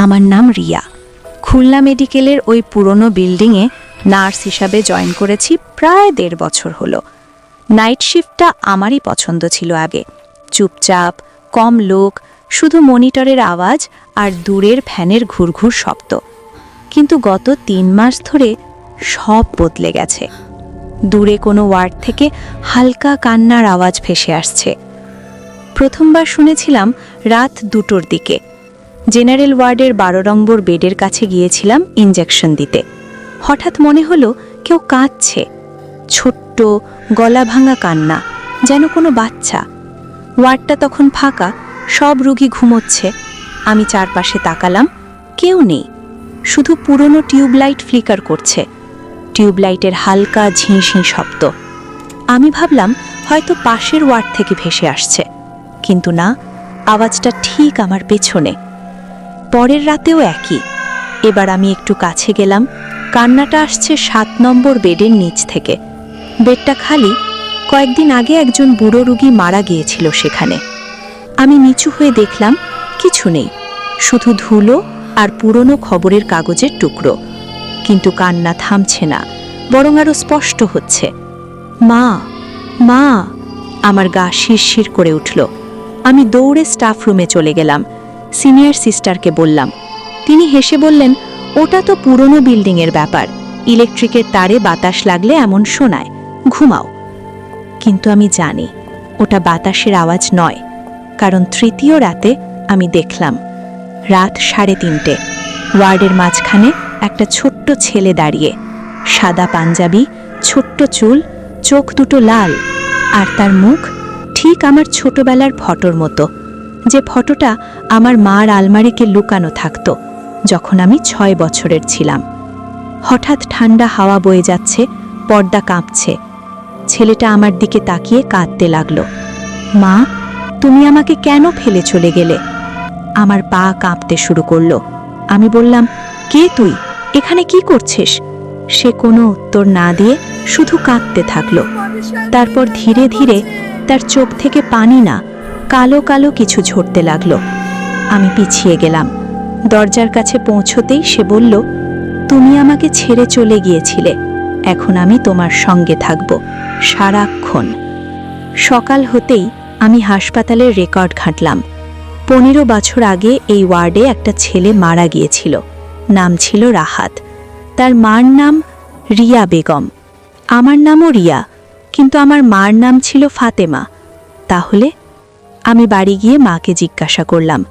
আমার নাম রিয়া। খুলনা মেডিকেলের ওই পুরনো বিল্ডিংয়ে নার্স হিসাবে জয়েন করেছি প্রায় দেড় বছর হলো। নাইট শিফটটা আমারই পছন্দ ছিল আগে। চুপচাপ, কম লোক, শুধু মনিটরের আওয়াজ আর দূরের ফ্যানের ঘুরঘুর শব্দ। কিন্তু গত তিন মাস ধরে সব বদলে গেছে। দূরে কোনো ওয়ার্ড থেকে হালকা কান্নার আওয়াজ ভেসে আসছে। প্রথমবার শুনেছিলাম রাত দুটোর দিকে। জেনারেল ওয়ার্ডের বারো নম্বর বেডের কাছে গিয়েছিলাম ইঞ্জেকশন দিতে। হঠাৎ মনে হলো কেউ কাঁদছে। ছোট্ট গলা ভাঙা কান্না, যেন কোনো বাচ্চা। ওয়ার্ডটা তখন ফাঁকা, সব রুগী ঘুমোচ্ছে। আমি চারপাশে তাকালাম, কেউ নেই। শুধু পুরনো টিউবলাইট ফ্লিকার করছে। টিউবলাইটের হালকা ঝিঁঝি শব্দ। আমি ভাবলাম, হয়তো পাশের ওয়ার্ড থেকে ভেসে আসছে। কিন্তু না, আওয়াজটা ঠিক আমার পেছনে। পরের রাতেও একই। এবার আমি একটু কাছে গেলাম, কান্নাটা আসছে সাত নম্বর বেডের নিচ থেকে। বেডটা খালি, কয়েকদিন আগে একজন বুড়ো রুগী মারা গিয়েছিল সেখানে। আমি নিচু হয়ে দেখলাম, কিছু নেই, শুধু ধুলো আর পুরনো খবরের কাগজের টুকরো। কিন্তু কান্না থামছে না, বরং আরও স্পষ্ট হচ্ছে। মা মা, আমার গা শিরশির করে উঠল। আমি দৌড়ে স্টাফ রুমে চলে গেলাম। সিনিয়র সিস্টারকে বললাম। তিনি হেসে বললেন, ওটা তো পুরনো বিল্ডিংয়ের ব্যাপার। ইলেকট্রিকের তারে বাতাস লাগলে এমন শোনায়। ঘুমাও। কিন্তু আমি জানি, ওটা বাতাসের আওয়াজ নয়, কারণ তৃতীয় রাতে আমি দেখলাম, রাত সাড়ে তিনটে, ওয়ার্ডের মাঝখানে একটা ছোট্ট ছেলে দাঁড়িয়ে, সাদা পাঞ্জাবি, ছোট্ট চুল, চোখ দুটো লাল, আর তার মুখ ঠিক আমার ছোটবেলার ফটোর মতো। যে ফটোটা আমার মার আলমারিকে লুকানো থাকতো, যখন আমি ছয় বছরের ছিলাম। হঠাৎ ঠান্ডা হাওয়া বয়ে যাচ্ছে, পর্দা কাঁপছে। ছেলেটা আমার দিকে তাকিয়ে কাঁদতে লাগল। মা, তুমি আমাকে কেন ফেলে চলে গেলে? আমার পা কাঁপতে শুরু করল। আমি বললাম, কে তুই? এখানে কি করছিস? সে কোনো উত্তর না দিয়ে শুধু কাঁদতে থাকল। তারপর ধীরে ধীরে তার চোখ থেকে পানি না কালো কালো কিছু ঝরতে লাগল। আমি পিছিয়ে গেলাম। দরজার কাছে পৌঁছতেই সে বলল, তুমি আমাকে ছেড়ে চলে গিয়েছিলে। এখন আমি তোমার সঙ্গে থাকব। সারাক্ষণ। সকাল হতেই আমি হাসপাতালের রেকর্ড ঘাঁটলাম। পনেরো বছর আগে এই ওয়ার্ডে একটা ছেলে মারা গিয়েছিল। নাম ছিল রাহাত। তার মার নাম রিয়া বেগম। আমার নামও রিয়া, কিন্তু আমার মার নাম ছিল ফাতেমা। তাহলে আমি বাড়ি গিয়ে মাকে জিজ্ঞাসা করলাম।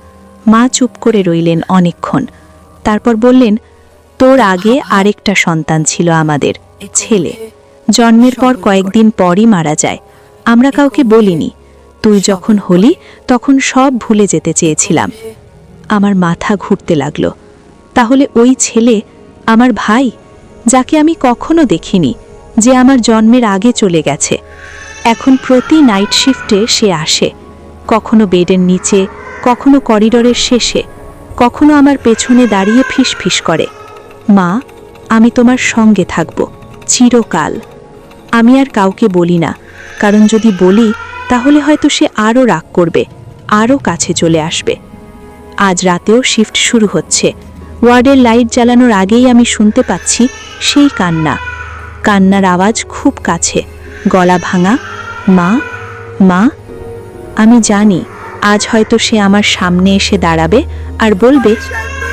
মা চুপ করে রইলেন অনেকক্ষণ। তারপর বললেন, তোর আগে আরেকটা সন্তান ছিল আমাদের, ছেলে। জন্মের পর কয়েকদিন পরই মারা যায়। আমরা কাউকে বলিনি। তুই যখন হলি, তখন সব ভুলে যেতে চেয়েছিলাম। আমার মাথা ঘুরতে লাগল। তাহলে ওই ছেলে আমার ভাই, যাকে আমি কখনো দেখিনি, যে আমার জন্মের আগে চলে গেছে। এখন প্রতি নাইট শিফটে সে আসে। কখনো বেডের নিচে, কখনো করিডরের শেষে, কখনো আমার পেছনে দাঁড়িয়ে ফিস ফিস করে। মা, আমি তোমার সঙ্গে থাকব, চিরকাল। আমি আর কাউকে বলি না, কারণ যদি বলি, তাহলে হয়তো সে আরও রাগ করবে, আরও কাছে চলে আসবে। আজ রাতেও শিফট শুরু হচ্ছে। ওয়ার্ডের লাইট জ্বালানোর আগেই আমি শুনতে পাচ্ছি সেই কান্না। কান্নার আওয়াজ খুব কাছে, গলা ভাঙা, মা মা আমি জানি আজ হয়তো সে আমার সামনে এসে দাঁড়াবে আর বলবে,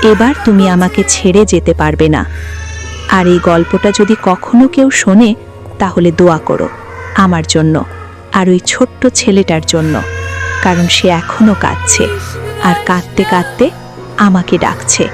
এবার তুমি আমাকে ছেড়ে যেতে পারবে না। আর এই গল্পটা যদি কখনো কেউ শোনে, তাহলে দোয়া করো, আমার জন্য, আর ওই ছোট্ট ছেলেটার জন্য, কারণ সে এখনও কাঁদছে, আর কাঁদতে কাঁদতে আমাকে ডাকছে।